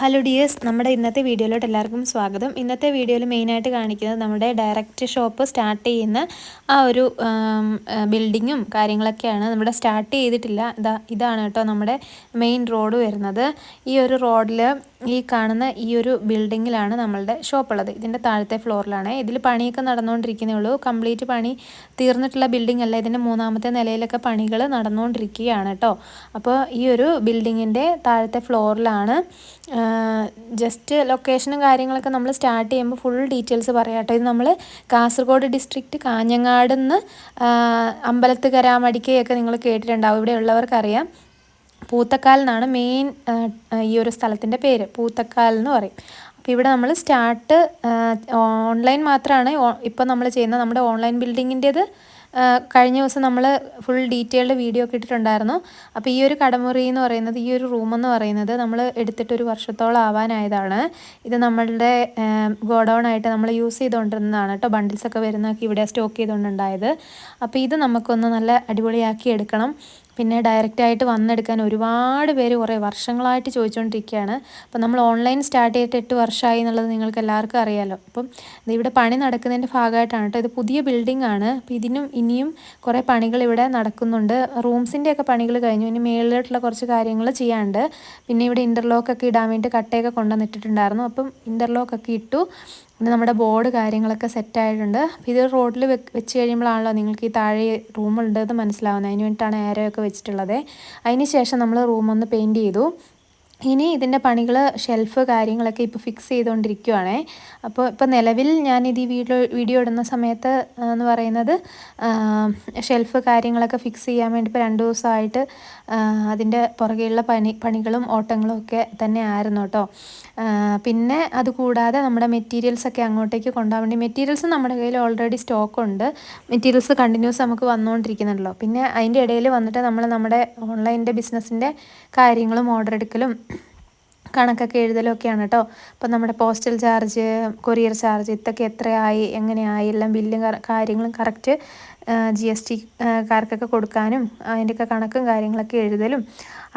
Hello dears നമ്മുടെ ഇന്നത്തെ വീഡിയോയിലോട്ട് എല്ലാവർക്കും സ്വാഗതം. ഇന്നത്തെ വീഡിയോയിൽ മെയിനായിട്ട് കാണിക്കുന്നത് നമ്മുടെ ഡയറക്റ്റ് ഷോപ്പ് സ്റ്റാർട്ട് ചെയ്യുന്ന ആ ഒരു ബിൽഡിങ്ങും കാര്യങ്ങളൊക്കെയാണ്. നമ്മുടെ സ്റ്റാർട്ട് ചെയ്തിട്ടില്ല. ഇതാ ഇതാണ് കേട്ടോ നമ്മുടെ മെയിൻ റോഡ് വരുന്നത്. ഈ ഒരു റോഡിൽ ഈ കാണുന്ന ഈ ഒരു ബിൽഡിങ്ങിലാണ് നമ്മളുടെ ഷോപ്പ് ഉള്ളത് ഇതിന്റെ താഴത്തെ ഫ്ലോറിലാണ്. ഇതിൽ പണിയൊക്കെ നടന്നുകൊണ്ടിരിക്കുന്നേ ഉള്ളൂ. കംപ്ലീറ്റ് പണി തീർന്നിട്ടുള്ള ബിൽഡിംഗ് അല്ല ഇതിന്റെ മൂന്നാമത്തെ നിലയിലൊക്കെ പണികൾ നടന്നുകൊണ്ടിരിക്കുകയാണ് കേട്ടോ. അപ്പോൾ ഈ ഒരു ബിൽഡിങ്ങിന്റെ താഴത്തെ ഫ്ലോറിലാണ് ജസ്റ്റ് ലൊക്കേഷനും കാര്യങ്ങളൊക്കെ നമ്മൾ സ്റ്റാർട്ട് ചെയ്യുമ്പോൾ ഫുൾ ഡീറ്റെയിൽസ് പറയാം കേട്ടോ. ഇത് നമ്മൾ കാസർഗോഡ് ഡിസ്ട്രിക്റ്റ് കാഞ്ഞങ്ങാട് നിന്ന് അമ്പലത്തുകര മടിക്കയൊക്കെ നിങ്ങൾ കേട്ടിട്ടുണ്ടാവും. ഇവിടെ ഉള്ളവർക്കറിയാം പൂത്തക്കാൽ എന്നാണ് മെയിൻ ഈ ഒരു സ്ഥലത്തിന്റെ പേര്. പൂത്തക്കാൽ എന്ന് പറയും. അപ്പോൾ ഇവിടെ നമ്മൾ സ്റ്റാർട്ട് ഓൺലൈൻ മാത്രമാണ് ഇപ്പോൾ നമ്മൾ ചെയ്യുന്ന നമ്മുടെ ഓൺലൈൻ ബിൽഡിങ്ങിന്റേത് കഴിഞ്ഞ ദിവസം നമ്മൾ ഫുൾ ഡീറ്റെയിൽഡ് വീഡിയോ ഒക്കെ ഇട്ടിട്ടുണ്ടായിരുന്നു. അപ്പോൾ ഈ ഒരു കടമുറി എന്ന് പറയുന്നത് ഈ ഒരു റൂം എന്ന് പറയുന്നത് നമ്മൾ എടുത്തിട്ട് ഒരു വർഷത്തോളം ആവാനായതാണ്. ഇത് നമ്മളുടെ ഗോഡൗൺ ആയിട്ട് നമ്മൾ യൂസ് ചെയ്തുകൊണ്ടിരുന്നതാണ് കേട്ടോ ബണ്ടിൽസൊക്കെ വരുന്നതൊക്കെ ഇവിടെ സ്റ്റോക്ക് ചെയ്തുകൊണ്ടുണ്ടായത്. അപ്പോൾ ഇത് നമുക്കൊന്ന് നല്ല അടിപൊളിയാക്കി എടുക്കണം. പിന്നെ ഡയറക്റ്റായിട്ട് വന്നെടുക്കാൻ ഒരുപാട് പേര് കുറേ വർഷങ്ങളായിട്ട് ചോദിച്ചുകൊണ്ടിരിക്കുകയാണ് അപ്പം നമ്മൾ ഓൺലൈൻ സ്റ്റാർട്ട് ചെയ്തിട്ട് എട്ട് വർഷമായി എന്നുള്ളത് നിങ്ങൾക്ക് എല്ലാവർക്കും അറിയാമല്ലോ അപ്പം ഇവിടെ പണി നടക്കുന്നതിന്റെ ഭാഗമായിട്ടാണ് കേട്ടോ. ഇത് പുതിയ ബിൽഡിംഗ് ആണ്. അപ്പോൾ ഇതിനും ഇനിയും കുറേ പണികൾ ഇവിടെ നടക്കുന്നുണ്ട്. റൂംസിന്റെയൊക്കെ പണികൾ കഴിഞ്ഞു. ഇനി മേളിലോട്ടുള്ള കുറച്ച് കാര്യങ്ങൾ ചെയ്യാണ്ട് പിന്നെ ഇവിടെ ഇന്റർലോക്കൊക്കെ ഇടാൻ വേണ്ടി കട്ടയൊക്കെ കൊണ്ടുവന്നിട്ടിട്ടുണ്ടായിരുന്നു. അപ്പം ഇന്റർലോക്കൊക്കെ ഇട്ടു. നമ്മുടെ ബോർഡ് കാര്യങ്ങളൊക്കെ സെറ്റായിട്ടുണ്ട് ഇത് റോഡിൽ വെച്ച് കഴിയുമ്പോഴാണല്ലോ നിങ്ങൾക്ക് ഈ താഴെ റൂമുണ്ടെന്ന് മനസ്സിലാവുന്നത്. അതിന് വേണ്ടിയിട്ടാണ് ആരോ ഒക്കെ വെച്ചിട്ടുള്ളത്. അതിന് ശേഷം നമ്മൾ റൂം ഒന്ന് പെയിന്റ് ചെയ്തു. ഇനി ഇതിന്റെ പണികൾ ഷെൽഫ് കാര്യങ്ങളൊക്കെ ഇപ്പോൾ ഫിക്സ് ചെയ്തുകൊണ്ടിരിക്കുവാണേ അപ്പോൾ ഇപ്പോൾ നിലവിൽ ഞാനിത് ഈ വീഡിയോ വീഡിയോ ഇടുന്ന സമയത്ത് എന്ന് പറയുന്നത് ഷെൽഫ് കാര്യങ്ങളൊക്കെ ഫിക്സ് ചെയ്യാൻ വേണ്ടി ഇപ്പോൾ രണ്ട് ദിവസമായിട്ട് അതിന്റെ പുറകെയുള്ള പണി പണികളും ഓട്ടങ്ങളും ഒക്കെ തന്നെ ആയിരുന്നു കേട്ടോ. പിന്നെ അതുകൂടാതെ നമ്മുടെ മെറ്റീരിയൽസ് ഒക്കെ അങ്ങോട്ടേക്ക് കൊണ്ടുപോകാൻ വേണ്ടി മെറ്റീരിയൽസ് നമ്മുടെ കയ്യിൽ ഓൾറെഡി സ്റ്റോക്ക് ഉണ്ട്. മെറ്റീരിയൽസ് കണ്ടിന്യൂസ് നമുക്ക് വന്നുകൊണ്ടിരിക്കുന്നുണ്ടല്ലോ. പിന്നെ അതിന്റെ ഇടയിൽ വന്നിട്ട് നമ്മൾ നമ്മുടെ ഓൺലൈന്റെ ബിസിനസ്സിന്റെ കാര്യങ്ങളും ഓർഡർ എടുക്കലും കണക്കൊക്കെ എഴുതലൊക്കെയാണ് കേട്ടോ. അപ്പം നമ്മുടെ പോസ്റ്റൽ ചാർജ് കൊറിയർ ചാർജ് ഇതൊക്കെ എത്രയായി എങ്ങനെയായി എല്ലാം ബില്ലും കാര്യങ്ങളും കറക്റ്റ് ജി എസ് ടി കാർക്കൊക്കെ കൊടുക്കാനും അതിന്റെയൊക്കെ കണക്കും കാര്യങ്ങളൊക്കെ എഴുതലും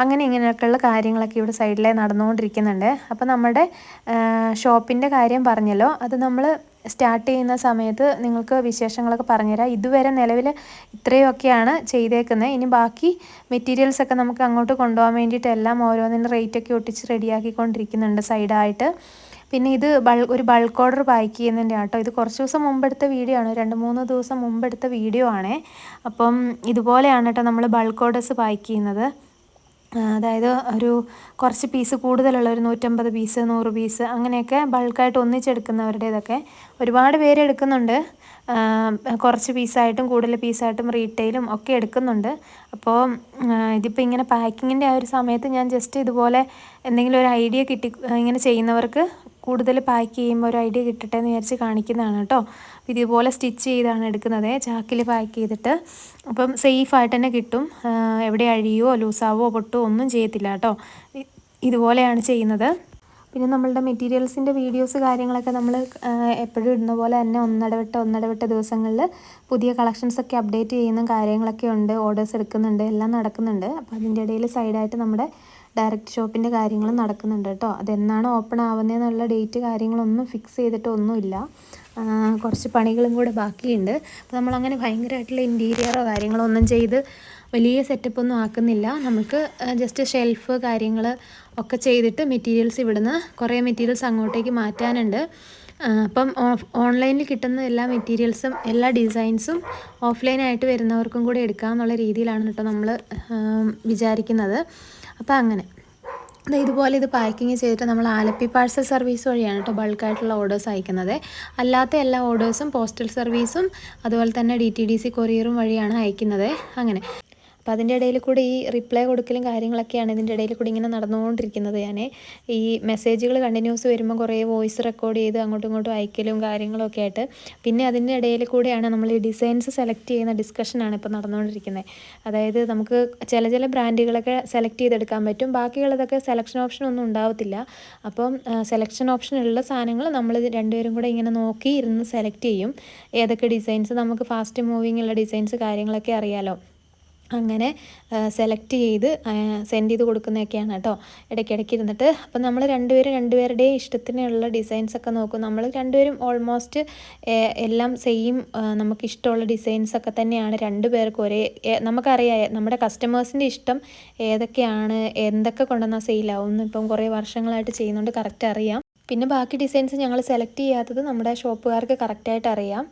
അങ്ങനെ ഇങ്ങനെയൊക്കെയുള്ള കാര്യങ്ങളൊക്കെ ഇവിടെ സൈഡിലെ നടന്നുകൊണ്ടിരിക്കുന്നുണ്ട്. അപ്പോൾ നമ്മുടെ ഷോപ്പിന്റെ കാര്യം പറഞ്ഞല്ലോ. അത് നമ്മൾ സ്റ്റാർട്ട് ചെയ്യുന്ന സമയത്ത് നിങ്ങൾക്ക് വിശേഷങ്ങളൊക്കെ പറഞ്ഞുതരാം. ഇതുവരെ നിലവിൽ ഇത്രയൊക്കെയാണ് ചെയ്തേക്കുന്നത്. ഇനി ബാക്കി മെറ്റീരിയൽസ് ഒക്കെ നമുക്ക് അങ്ങോട്ട് കൊണ്ടുപോകാൻ വേണ്ടിയിട്ട് എല്ലാം ഓരോന്നിന്റെ റേറ്റൊക്കെ ഒട്ടിച്ച് റെഡിയാക്കിക്കൊണ്ടിരിക്കുന്നുണ്ട് സൈഡായിട്ട്. പിന്നെ ഇത് ബൾ ഒരു ബൾക്ക് ഓർഡർ പാക്ക് ചെയ്യുന്നതിന്റെ ആട്ടോ. ഇത് കുറച്ച് ദിവസം മുമ്പെടുത്ത വീഡിയോ ആണ്. രണ്ട് മൂന്ന് ദിവസം മുമ്പെടുത്ത വീഡിയോ ആണേ. അപ്പം ഇതുപോലെയാണ് കേട്ടോ നമ്മൾ ബൾക്ക് ഓർഡേഴ്സ് പാക്ക് ചെയ്യുന്നത്. അതായത് ഒരു കുറച്ച് പീസ് കൂടുതലുള്ള ഒരു നൂറ്റമ്പത് പീസ് നൂറ് പീസ് അങ്ങനെയൊക്കെ ബൾക്കായിട്ട് ഒന്നിച്ചെടുക്കുന്നവരുടേതൊക്കെ ഒരുപാട് പേര് എടുക്കുന്നുണ്ട്. കുറച്ച് പീസായിട്ടും കൂടുതൽ പീസായിട്ടും റീറ്റെയിലും ഒക്കെ എടുക്കുന്നുണ്ട്. അപ്പോൾ ഇതിപ്പോൾ ഇങ്ങനെ പാക്കിങ്ങിന്റെ ആ ഒരു സമയത്ത് ഞാൻ ജസ്റ്റ് ഇതുപോലെ എന്തെങ്കിലും ഒരു ഐഡിയ കിട്ടി ഇങ്ങനെ ചെയ്യുന്നവർക്ക് കൂടുതൽ പാക്ക് ചെയ്യുമ്പോൾ ഒരു ഐഡിയ കിട്ടട്ടെ എന്ന് വിചാരിച്ച് കാണിക്കുന്നതാണ് കേട്ടോ. ഇതുപോലെ സ്റ്റിച്ച് ചെയ്താണ് എടുക്കുന്നത്. ചാക്കിൽ പാക്ക് ചെയ്തിട്ട് അപ്പം സേഫായിട്ട് തന്നെ കിട്ടും. എവിടെ അഴിയോ ലൂസാവോ പൊട്ടോ ഒന്നും ചെയ്യത്തില്ല കേട്ടോ. ഇതുപോലെയാണ് ചെയ്യുന്നത്. പിന്നെ നമ്മളുടെ മെറ്റീരിയൽസിന്റെ വീഡിയോസ് കാര്യങ്ങളൊക്കെ നമ്മൾ എപ്പോഴും ഇടുന്ന പോലെ തന്നെ ഒന്നിടവിട്ട ഒന്നിടവിട്ട ദിവസങ്ങളിൽ പുതിയ കളക്ഷൻസൊക്കെ അപ്ഡേറ്റ് ചെയ്യുന്ന കാര്യങ്ങളൊക്കെ ഉണ്ട്. ഓർഡേഴ്സ് എടുക്കുന്നുണ്ട് എല്ലാം നടക്കുന്നുണ്ട്. അപ്പോൾ അതിന്റെ ഇടയിൽ സൈഡായിട്ട് നമ്മുടെ ഡയറക്റ്റ് ഷോപ്പിന്റെ കാര്യങ്ങൾ നടക്കുന്നുണ്ട് കേട്ടോ. അതെന്നാണ് ഓപ്പൺ ആവുന്നതെന്നുള്ള ഡേറ്റ് കാര്യങ്ങളൊന്നും ഫിക്സ് ചെയ്തിട്ടൊന്നുമില്ല കുറച്ച് പണികളും കൂടെ ബാക്കിയുണ്ട്. അപ്പോൾ നമ്മളങ്ങനെ ഭയങ്കരമായിട്ടുള്ള ഇന്റീരിയറോ കാര്യങ്ങളോ ഒന്നും ചെയ്ത് വലിയ സെറ്റപ്പ് ഒന്നും ആക്കുന്നില്ല നമുക്ക് ജസ്റ്റ് ഷെൽഫ് കാര്യങ്ങൾ ഒക്കെ ചെയ്തിട്ട് മെറ്റീരിയൽസ് ഇവിടുന്ന് കുറേ മെറ്റീരിയൽസ് അങ്ങോട്ടേക്ക് മാറ്റാനുണ്ട്. അപ്പം ഓൺലൈനിൽ കിട്ടുന്ന എല്ലാ മെറ്റീരിയൽസും എല്ലാ ഡിസൈൻസും ഓഫ്ലൈനായിട്ട് വരുന്നവർക്കും കൂടി എടുക്കാമെന്നുള്ള രീതിയിലാണ് കേട്ടോ നമ്മൾ വിചാരിക്കുന്നത്. അപ്പോൾ അങ്ങനെ. ഇതുപോലെ ഇത് പാക്കിങ് ചെയ്തിട്ട് നമ്മൾ ആലപ്പി പാഴ്സൽ സർവീസ് വഴിയാണ് കേട്ടോ ബൾക്കായിട്ടുള്ള ഓർഡേഴ്സ് അയക്കുന്നത്. അല്ലാത്ത എല്ലാ ഓർഡേഴ്സും പോസ്റ്റൽ സർവീസും അതുപോലെ തന്നെ ഡി ടി ഡി സി കൊറിയറും വഴിയാണ് അയക്കുന്നത്. അങ്ങനെ. അപ്പോൾ അതിന്റെ ഇടയിൽ കൂടി ഈ റിപ്ലൈ കൊടുക്കലും കാര്യങ്ങളൊക്കെയാണ് ഇതിന്റെ ഇടയിൽ കൂടി ഇങ്ങനെ നടന്നുകൊണ്ടിരിക്കുന്നത് ഞാൻ ഈ മെസ്സേജുകൾ കണ്ടിന്യൂസ് വരുമ്പോൾ കുറേ വോയിസ് റെക്കോർഡ് ചെയ്ത് അങ്ങോട്ടും ഇങ്ങോട്ടും അയക്കലും കാര്യങ്ങളൊക്കെ ആയിട്ട്. പിന്നെ അതിന്റെ ഇടയിൽ കൂടെയാണ് നമ്മൾ ഈ ഡിസൈൻസ് സെലക്ട് ചെയ്യുന്ന ഡിസ്കഷനാണ് ഇപ്പോൾ നടന്നുകൊണ്ടിരിക്കുന്നത്. അതായത് നമുക്ക് ചില ചില ബ്രാൻഡുകളൊക്കെ സെലക്ട് ചെയ്തെടുക്കാൻ പറ്റും. ബാക്കിയുള്ളതൊക്കെ സെലക്ഷൻ ഓപ്ഷൻ ഒന്നും ഉണ്ടാവത്തില്ല. അപ്പം സെലക്ഷൻ ഓപ്ഷൻ ഉള്ള സാധനങ്ങൾ നമ്മൾ രണ്ടുപേരും കൂടെ ഇങ്ങനെ നോക്കി ഇരുന്ന് സെലക്ട് ചെയ്യും. ഏതൊക്കെ ഡിസൈൻസ് നമുക്ക് ഫാസ്റ്റ് മൂവിങ് ഉള്ള ഡിസൈൻസ് കാര്യങ്ങളൊക്കെ അറിയാലോ. അങ്ങനെ സെലക്ട് ചെയ്ത് സെൻഡ് ചെയ്ത് കൊടുക്കുന്നതൊക്കെയാണ് കേട്ടോ. ഇടയ്ക്കിടയ്ക്ക് ഇരുന്നിട്ട്. അപ്പം നമ്മൾ രണ്ടുപേരും രണ്ടുപേരുടെയും ഇഷ്ടത്തിനുള്ള ഡിസൈൻസ് ഒക്കെ നോക്കും. നമ്മൾ രണ്ടുപേരും ഓൾമോസ്റ്റ് എല്ലാം സെയിം നമുക്ക് ഇഷ്ടമുള്ള ഡിസൈൻസ് ഒക്കെ തന്നെയാണ്. രണ്ടു പേർക്കും ഒരേ നമുക്കറിയാം നമ്മുടെ കസ്റ്റമേഴ്സിന്റെ ഇഷ്ടം ഏതൊക്കെയാണ് എന്തൊക്കെ കൊണ്ടുവന്നാൽ സെയിലാവും ഇപ്പം കുറേ വർഷങ്ങളായിട്ട് ചെയ്യുന്നുണ്ട് കറക്റ്റ് അറിയാം. പിന്നെ ബാക്കി ഡിസൈൻസ് ഞങ്ങൾ സെലക്ട് ചെയ്യാത്തത് നമ്മുടെ ഷോപ്പുകാർക്ക് കറക്റ്റായിട്ട് അറിയാം.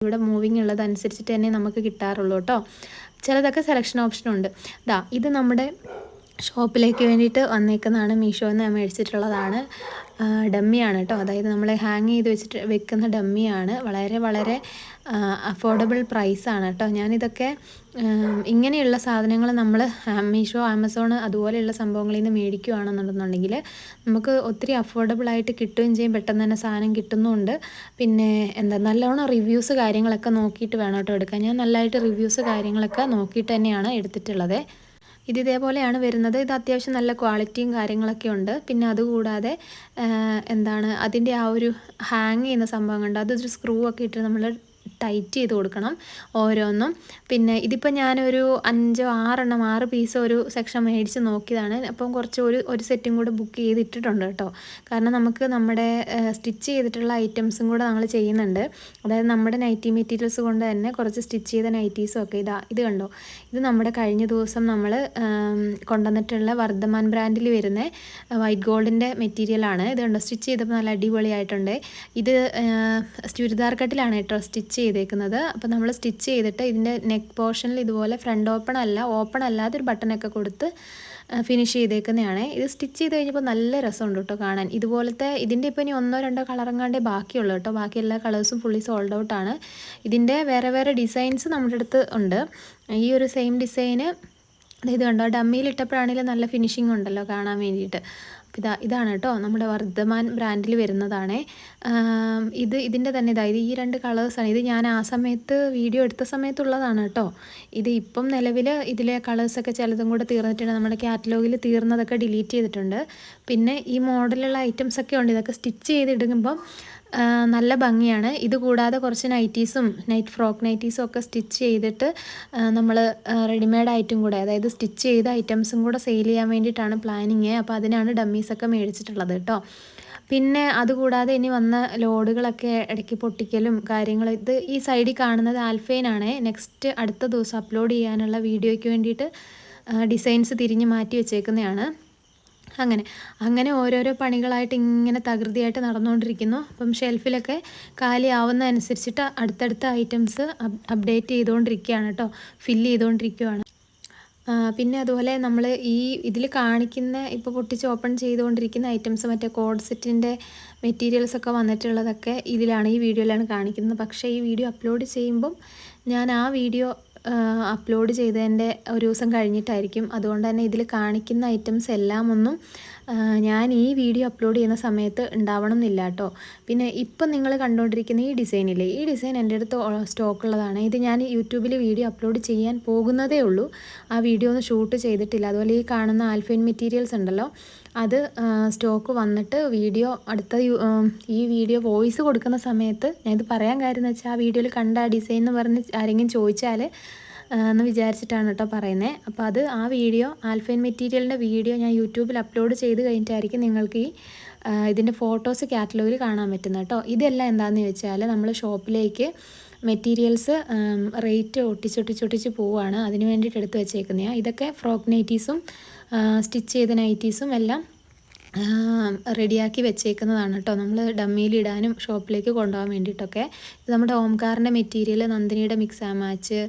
ഇവിടെ മൂവിങ് ഉള്ളതനുസരിച്ചിട്ട് തന്നെ നമുക്ക് കിട്ടാറുള്ളൂ കേട്ടോ. ചിലതൊക്കെ സെലക്ഷൻ ഓപ്ഷൻ ഉണ്ട്. ദാ ഇത് നമ്മുടെ ഷോപ്പിലേക്ക് വേണ്ടിയിട്ട് വന്നേക്കുന്നതാണ് മീഷോന്ന് ഞാൻ മേടിച്ചിട്ടുള്ളതാണ്. ഡമ്മിയാണ് കേട്ടോ അതായത് നമ്മൾ ഹാങ് ചെയ്ത് വെച്ചിട്ട് വെക്കുന്ന ഡമ്മിയാണ്. വളരെ വളരെ അഫോർഡബിൾ പ്രൈസാണ് കേട്ടോ ഞാനിതൊക്കെ ഇങ്ങനെയുള്ള സാധനങ്ങൾ നമ്മൾ മീഷോ ആമസോൺ അതുപോലെയുള്ള സംഭവങ്ങളിൽ നിന്ന് മേടിക്കുകയാണെന്നുണ്ടെന്നുണ്ടെങ്കിൽ നമുക്ക് ഒത്തിരി അഫോർഡബിൾ ആയിട്ട് കിട്ടുകയും ചെയ്യും. പെട്ടെന്ന് തന്നെ സാധനം കിട്ടുന്നുമുണ്ട് പിന്നെ എന്താ നല്ലോണം റിവ്യൂസ് കാര്യങ്ങളൊക്കെ നോക്കിയിട്ട് വേണം കേട്ടോ എടുക്കാൻ. ഞാൻ നല്ലതായിട്ട് റിവ്യൂസ് കാര്യങ്ങളൊക്കെ നോക്കിയിട്ട് തന്നെയാണ് എടുത്തിട്ടുള്ളത്. ഇത് ഇതേപോലെയാണ് വരുന്നത്. ഇത് അത്യാവശ്യം നല്ല ക്വാളിറ്റിയും കാര്യങ്ങളൊക്കെ ഉണ്ട്. പിന്നെ അതുകൂടാതെ എന്താണ് അതിന്റെ ആ ഒരു ഹാങ് ചെയ്യുന്ന സംഭവം അതൊരു സ്ക്രൂ ഒക്കെ ഇട്ട് നമ്മൾ ടൈറ്റ് ചെയ്ത് കൊടുക്കണം ഓരോന്നും. പിന്നെ ഇതിപ്പോൾ ഞാനൊരു അഞ്ചോ ആറെണ്ണം ആറ് പീസ് ഒരു സെക്ഷൻ മേടിച്ച് നോക്കിയതാണ്. അപ്പം കുറച്ച് ഒരു ഒരു സെറ്റും കൂടെ ബുക്ക് ചെയ്തിട്ടിട്ടുണ്ട് കേട്ടോ. കാരണം നമുക്ക് നമ്മുടെ സ്റ്റിച്ച് ചെയ്തിട്ടുള്ള ഐറ്റംസും കൂടെ നമ്മൾ ചെയ്യുന്നുണ്ട്. അതായത് നമ്മുടെ നൈറ്റി മെറ്റീരിയൽസ് കൊണ്ട് തന്നെ കുറച്ച് സ്റ്റിച്ച് ചെയ്ത നൈറ്റീസും ഒക്കെ ഇതാ ഇത് കണ്ടോ? ഇത് നമ്മുടെ കഴിഞ്ഞ ദിവസം നമ്മൾ കൊണ്ടുവന്നിട്ടുള്ള വർദ്ധമാൻ ബ്രാൻഡിൽ വരുന്ന വൈറ്റ് ഗോൾഡിന്റെ മെറ്റീരിയലാണ് ഇത് കണ്ടോ? സ്റ്റിച്ച് ചെയ്തപ്പോൾ നല്ല അടിപൊളിയായിട്ടുണ്ട്. ഇത് ചുരിദാർ കട്ടിലാണ് കേട്ടോ സ്റ്റിച്ച് ചെയ്തേക്കുന്നത്. അപ്പോൾ നമ്മൾ സ്റ്റിച്ച് ചെയ്തിട്ട് ഇതിന്റെ നെക്ക് പോർഷനിൽ ഇതുപോലെ ഫ്രണ്ട് ഓപ്പൺ അല്ല ഓപ്പൺ അല്ലാതെ ഒരു ബട്ടണൊക്കെ കൊടുത്ത് ഫിനിഷ് ചെയ്തേക്കുന്നതാണ്. ഇത് സ്റ്റിച്ച് ചെയ്ത് കഴിഞ്ഞപ്പോൾ നല്ല രസമുണ്ട് കേട്ടോ കാണാൻ. ഇതുപോലത്തെ ഇതിന്റെ ഇപ്പോൾ ഇനി ഒന്നോ രണ്ടോ കളറങ്ങാണ്ടേ ബാക്കിയുള്ളൂ കേട്ടോ. ബാക്കി എല്ലാ കളേഴ്സും ഫുള്ളി സോൾഡ് ഔട്ടാണ് ഇതിന്റെ വേറെ വേറെ ഡിസൈൻസ് നമ്മുടെ അടുത്ത് ഉണ്ട്. ഈ ഒരു സെയിം ഡിസൈന് ഇത് കണ്ടോ ഡമ്മിയിൽ ഇട്ടപ്പോഴാണെങ്കിലും നല്ല ഫിനിഷിംഗ് ഉണ്ടല്ലോ കാണാൻ വേണ്ടിയിട്ട്. ഇതാ ഇതാണ് കേട്ടോ നമ്മുടെ വർദ്ധമാൻ ബ്രാൻഡിൽ വരുന്നതാണ്. ഇത് ഇതിന്റെ തന്നെ ഇതായത് ഈ രണ്ട് കളേഴ്സാണ് ഇത് ഞാൻ ആ സമയത്ത് വീഡിയോ എടുത്ത സമയത്തുള്ളതാണ് കേട്ടോ. ഇത് ഇപ്പം നിലവിൽ ഇതിലെ കളേഴ്സൊക്കെ ചിലതും കൂടെ തീർന്നിട്ടുണ്ട്. നമ്മുടെ കാറ്റലോഗിൽ തീർന്നതൊക്കെ ഡിലീറ്റ് ചെയ്തിട്ടുണ്ട്. പിന്നെ ഈ മോഡലുള്ള ഐറ്റംസൊക്കെ ഉണ്ട്. ഇതൊക്കെ സ്റ്റിച്ച് ചെയ്തിടുമ്പം നല്ല ഭംഗിയാണ്. ഇത് കൂടാതെ കുറച്ച് നൈറ്റീസും നൈറ്റ് ഫ്രോക്ക് നൈറ്റീസും ഒക്കെ സ്റ്റിച്ച് ചെയ്തിട്ട് നമ്മൾ റെഡിമെയ്ഡ് ആയിട്ടും കൂടെ അതായത് സ്റ്റിച്ച് ചെയ്ത ഐറ്റംസും കൂടെ സെയിൽ ചെയ്യാൻ വേണ്ടിയിട്ടാണ് പ്ലാനിങ്. അപ്പോൾ അതിനാണ് ഡമ്മീസൊക്കെ മേടിച്ചിട്ടുള്ളത് കേട്ടോ. പിന്നെ അതുകൂടാതെ ഇനി വന്ന ലോഡുകളൊക്കെ ഇടയ്ക്ക് പൊട്ടിക്കലും കാര്യങ്ങൾ ഇത് ഈ സൈഡിൽ കാണുന്നത് ആൽഫൈനാണ്. നെക്സ്റ്റ് അടുത്ത ദിവസം അപ്ലോഡ് ചെയ്യാനുള്ള വീഡിയോയ്ക്ക് വേണ്ടിയിട്ട് ഡിസൈൻസ് തിരിഞ്ഞ് മാറ്റി വെച്ചേക്കുന്നതാണ്. അങ്ങനെ. അങ്ങനെ ഓരോരോ പണികളായിട്ട് ഇങ്ങനെ തകൃതിയായിട്ട് നടന്നുകൊണ്ടിരിക്കുന്നു അപ്പം ഷെൽഫിലൊക്കെ കാലി ആവുന്നതനുസരിച്ചിട്ട് അടുത്തടുത്ത ഐറ്റംസ് അപ്ഡേറ്റ് ചെയ്തുകൊണ്ടിരിക്കുകയാണ് കേട്ടോ ഫില്ല് ചെയ്തുകൊണ്ടിരിക്കുകയാണ് പിന്നെ അതുപോലെ നമ്മൾ ഈ ഇതിൽ കാണിക്കുന്ന ഇപ്പോൾ പൊട്ടിച്ച് ഓപ്പൺ ചെയ്തുകൊണ്ടിരിക്കുന്ന ഐറ്റംസ് മറ്റേ കോഡ് സെറ്റിന്റെ മെറ്റീരിയൽസ് ഒക്കെ വന്നിട്ടുള്ളതൊക്കെ ഇതിലാണ് ഈ വീഡിയോയിലാണ് കാണിക്കുന്നത്. പക്ഷേ ഈ വീഡിയോ അപ്ലോഡ് ചെയ്യുമ്പം ഞാൻ ആ വീഡിയോ അപ്ലോഡ് ചെയ്തതിന്റെ ഒരു ദിവസം കഴിഞ്ഞിട്ടായിരിക്കും. അതുകൊണ്ട് തന്നെ ഇതിൽ കാണിക്കുന്ന ഐറ്റംസ് എല്ലാം ഒന്നും ഞാൻ ഈ വീഡിയോ അപ്ലോഡ് ചെയ്യുന്ന സമയത്ത് ഉണ്ടാവണം എന്നില്ല കേട്ടോ. പിന്നെ ഇപ്പം നിങ്ങൾ കണ്ടുകൊണ്ടിരിക്കുന്ന ഈ ഡിസൈനില്ലേ ഈ ഡിസൈൻ എന്റെ അടുത്ത് സ്റ്റോക്ക് ഉള്ളതാണ്. ഇത് ഞാൻ യൂട്യൂബിൽ വീഡിയോ അപ്ലോഡ് ചെയ്യാൻ പോകുന്നതേ ഉള്ളൂ. ആ വീഡിയോ ഒന്ന് ഷൂട്ട് ചെയ്തിട്ടില്ല. അതുപോലെ ഈ കാണുന്ന ആൽഫൈൻ മെറ്റീരിയൽസ് ഉണ്ടല്ലോ അത് സ്റ്റോക്ക് വന്നിട്ട് വീഡിയോ അടുത്ത ഈ വീഡിയോ വോയിസ് കൊടുക്കുന്ന സമയത്ത് ഞാൻ ഇത് പറയാൻ കാര്യം എന്ന് വെച്ചാൽ ആ വീഡിയോയിൽ കണ്ട ഡിസൈൻ എന്ന് പറഞ്ഞ് ആരെങ്കിലും ചോദിച്ചാൽ എന്ന് വിചാരിച്ചിട്ടാണ് കേട്ടോ പറയുന്നത് അപ്പോൾ അത് ആ വീഡിയോ ആൽഫൈൻ മെറ്റീരിയലിന്റെ വീഡിയോ ഞാൻ യൂട്യൂബിൽ അപ്ലോഡ് ചെയ്ത് കഴിഞ്ഞിട്ടായിരിക്കും നിങ്ങൾക്ക് ഈ ഇതിന്റെ ഫോട്ടോസ് കാറ്റലോഗിൽ കാണാൻ പറ്റുന്നത് കേട്ടോ ഇതെല്ലാം എന്താണെന്ന് ചോദിച്ചാൽ നമ്മൾ ഷോപ്പിലേക്ക് മെറ്റീരിയൽസ് റേറ്റ് ഒട്ടിച്ചൊട്ടിച്ചൊട്ടിച്ച് പോവുകയാണ് അതിന് വേണ്ടിയിട്ട് എടുത്ത് വെച്ചേക്കുന്നതാണ് ഇതൊക്കെ ഫ്രോക്ക് നൈറ്റീസും സ്റ്റിച്ച് ചെയ്ത നൈറ്റീസും എല്ലാം റെഡിയാക്കി വെച്ചേക്കുന്നതാണ് കേട്ടോ. നമ്മൾ ഡമ്മിയിലിടാനും ഷോപ്പിലേക്ക് കൊണ്ടുപോകാൻ വേണ്ടിയിട്ടൊക്കെ. ഇത് നമ്മുടെ ഓംകാറിന്റെ മെറ്റീരിയൽ നന്ദിനിയുടെ മിക്സ് ആ മാച്ച്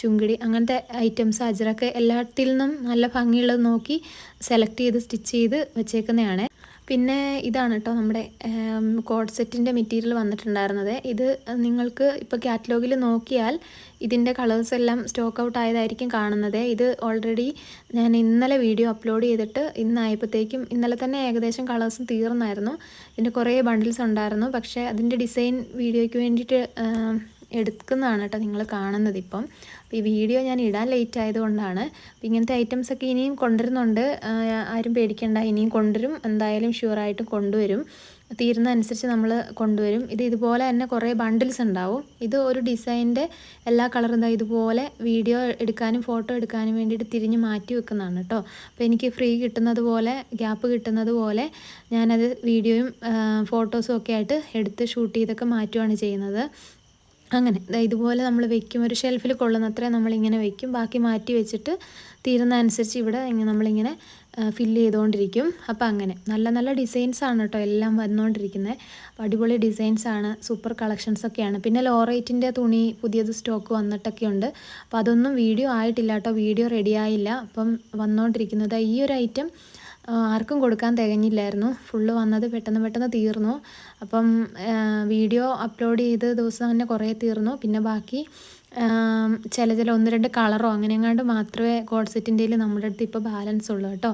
ചുങ്കിടി അങ്ങനത്തെ ഐറ്റംസ് അജറൊക്കെ എല്ലാത്തിൽ നിന്നും നല്ല ഭംഗിയുള്ളത് നോക്കി സെലക്ട് ചെയ്ത് സ്റ്റിച്ച് ചെയ്ത് വെച്ചേക്കുന്നതാണ്. പിന്നെ ഇതാണ് കേട്ടോ നമ്മുടെ കോഡ് സെറ്റിന്റെ മെറ്റീരിയൽ വന്നിട്ടുണ്ടായിരുന്നത്. ഇത് നിങ്ങൾക്ക് ഇപ്പോൾ കാറ്റലോഗിൽ നോക്കിയാൽ ഇതിന്റെ കളേഴ്സ് എല്ലാം സ്റ്റോക്ക് ഔട്ട് ആയതായിരിക്കും കാണുന്നത്. ഇത് ഓൾറെഡി ഞാൻ ഇന്നലെ വീഡിയോ അപ്ലോഡ് ചെയ്തിട്ട് ഇന്നായപ്പോഴത്തേക്കും ഇന്നലെ തന്നെ ഏകദേശം കളേഴ്സും തീർന്നായിരുന്നു. ഇതിന്റെ കുറേ ബണ്ടിൽസ് ഉണ്ടായിരുന്നു. പക്ഷേ അതിന്റെ ഡിസൈൻ വീഡിയോയ്ക്ക് വേണ്ടിയിട്ട് എടുക്കുന്നതാണ് കേട്ടോ നിങ്ങൾ കാണുന്നത് ഇപ്പം. ഈ വീഡിയോ ഞാൻ ഇടാൻ ലേറ്റ് ആയതുകൊണ്ടാണ്. ഇങ്ങനത്തെ ഐറ്റംസ് ഒക്കെ ഇനിയും കൊണ്ടുവരുന്നുണ്ട്. ആരും പേടിക്കേണ്ട. ഇനിയും കൊണ്ടുവരും. എന്തായാലും ഷുവറായിട്ടും കൊണ്ടുവരും. തീരുന്ന അനുസരിച്ച് നമ്മൾ കൊണ്ടുവരും. ഇത് ഇതുപോലെ തന്നെ കുറേ ബണ്ടിൽസ് ഉണ്ടാവും. ഇത് ഒരു ഡിസൈനിന്റെ എല്ലാ കളറും എന്താ ഇതുപോലെ വീഡിയോ എടുക്കാനും ഫോട്ടോ എടുക്കാനും വേണ്ടിയിട്ട് തിരിഞ്ഞ് മാറ്റി വെക്കുന്നതാണ് കേട്ടോ. അപ്പോൾ എനിക്ക് ഫ്രീ കിട്ടുന്നത് പോലെ ഗ്യാപ്പ് കിട്ടുന്നത് പോലെ ഞാനത് വീഡിയോയും ഫോട്ടോസും ഒക്കെ ആയിട്ട് എടുത്ത് ഷൂട്ട് ചെയ്തൊക്കെ മാറ്റുകയാണ് ചെയ്യുന്നത്. അങ്ങനെ. ഇതുപോലെ നമ്മൾ വെക്കും. ഒരു ഷെൽഫിൽ കൊള്ളുന്നത്രയും നമ്മളിങ്ങനെ വെക്കും. ബാക്കി മാറ്റി വെച്ചിട്ട് തീരുന്ന അനുസരിച്ച് ഇവിടെ ഇങ്ങനെ നമ്മളിങ്ങനെ ഫില്ല് ചെയ്തുകൊണ്ടിരിക്കും അപ്പോൾ അങ്ങനെ. നല്ല നല്ല ഡിസൈൻസ് ആണ് കേട്ടോ എല്ലാം വന്നുകൊണ്ടിരിക്കുന്നത് അടിപൊളി ഡിസൈൻസ് ആണ്. സൂപ്പർ കളക്ഷൻസ് ഒക്കെയാണ്. പിന്നെ ലോ റേറ്റിന്റെ തുണി പുതിയത് സ്റ്റോക്ക് വന്നിട്ടൊക്കെ ഉണ്ട്. അപ്പോൾ അതൊന്നും വീഡിയോ ആയിട്ടില്ല കേട്ടോ വീഡിയോ റെഡിയായില്ല അപ്പം വന്നുകൊണ്ടിരിക്കുന്നത് ഈ ഒരു ഐറ്റം ആർക്കും കൊടുക്കാൻ തികഞ്ഞില്ലായിരുന്നു. ഫുള്ള് വന്നത് പെട്ടെന്ന് പെട്ടെന്ന് തീർന്നു. അപ്പം വീഡിയോ അപ്ലോഡ് ചെയ്ത ദിവസം തന്നെ കുറേ തീർന്നു. പിന്നെ ബാക്കി ചില ചില ഒന്ന് രണ്ട് കളറോ അങ്ങനെ എങ്ങാണ്ട് മാത്രമേ കോഡ് സെറ്റിന്റെയിൽ നമ്മുടെ അടുത്ത് ഇപ്പോൾ ബാലൻസ് ഉള്ളൂ കേട്ടോ.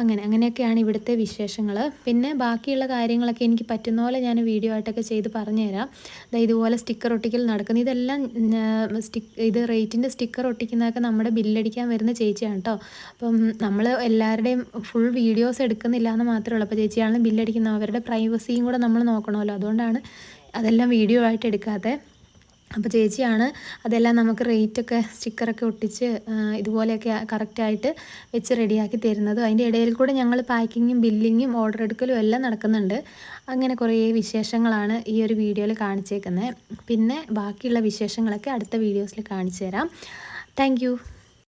അങ്ങനെ അങ്ങനെയൊക്കെയാണ് ഇവിടുത്തെ വിശേഷങ്ങൾ പിന്നെ ബാക്കിയുള്ള കാര്യങ്ങളൊക്കെ എനിക്ക് പറ്റുന്ന പോലെ ഞാൻ വീഡിയോ ആയിട്ടൊക്കെ ചെയ്ത് പറഞ്ഞുതരാം. ഇതുപോലെ സ്റ്റിക്കർ ഒട്ടിക്കൽ നടക്കുന്നു. ഇതെല്ലാം സ്റ്റിക്ക് ഇത് റേറ്റിന്റെ സ്റ്റിക്കർ ഒട്ടിക്കുന്നതൊക്കെ നമ്മുടെ ബില്ലടിക്കാൻ വരുന്ന ചേച്ചിയാണ് കേട്ടോ അപ്പം നമ്മൾ എല്ലാവരുടെയും ഫുൾ വീഡിയോസ് എടുക്കുന്നില്ല എന്ന് മാത്രമേ ഉള്ളൂ. അപ്പോൾ ചേച്ചിയാണ് ബില്ലടിക്കുന്ന അവരുടെ പ്രൈവസിയും കൂടെ നമ്മൾ നോക്കണമല്ലോ. അതുകൊണ്ടാണ് അതെല്ലാം വീഡിയോ ആയിട്ട് എടുക്കാതെ അപ്പോൾ ചേച്ചിയാണ് അതെല്ലാം നമുക്ക് റേറ്റൊക്കെ സ്റ്റിക്കറൊക്കെ ഒട്ടിച്ച് ഇതുപോലെയൊക്കെ കറക്റ്റായിട്ട് വെച്ച് റെഡിയാക്കി തരുന്നത്. അതിന്റെ ഇടയിൽ കൂടെ ഞങ്ങൾ പാക്കിങ്ങും ബില്ലിങ്ങും ഓർഡർ എടുക്കലും എല്ലാം നടക്കുന്നുണ്ട്. അങ്ങനെ കുറേ വിശേഷങ്ങളാണ് ഈ ഒരു വീഡിയോയിൽ കാണിച്ചേക്കുന്നത് പിന്നെ ബാക്കിയുള്ള വിശേഷങ്ങളൊക്കെ അടുത്ത വീഡിയോസിൽ കാണിച്ചു തരാം താങ്ക്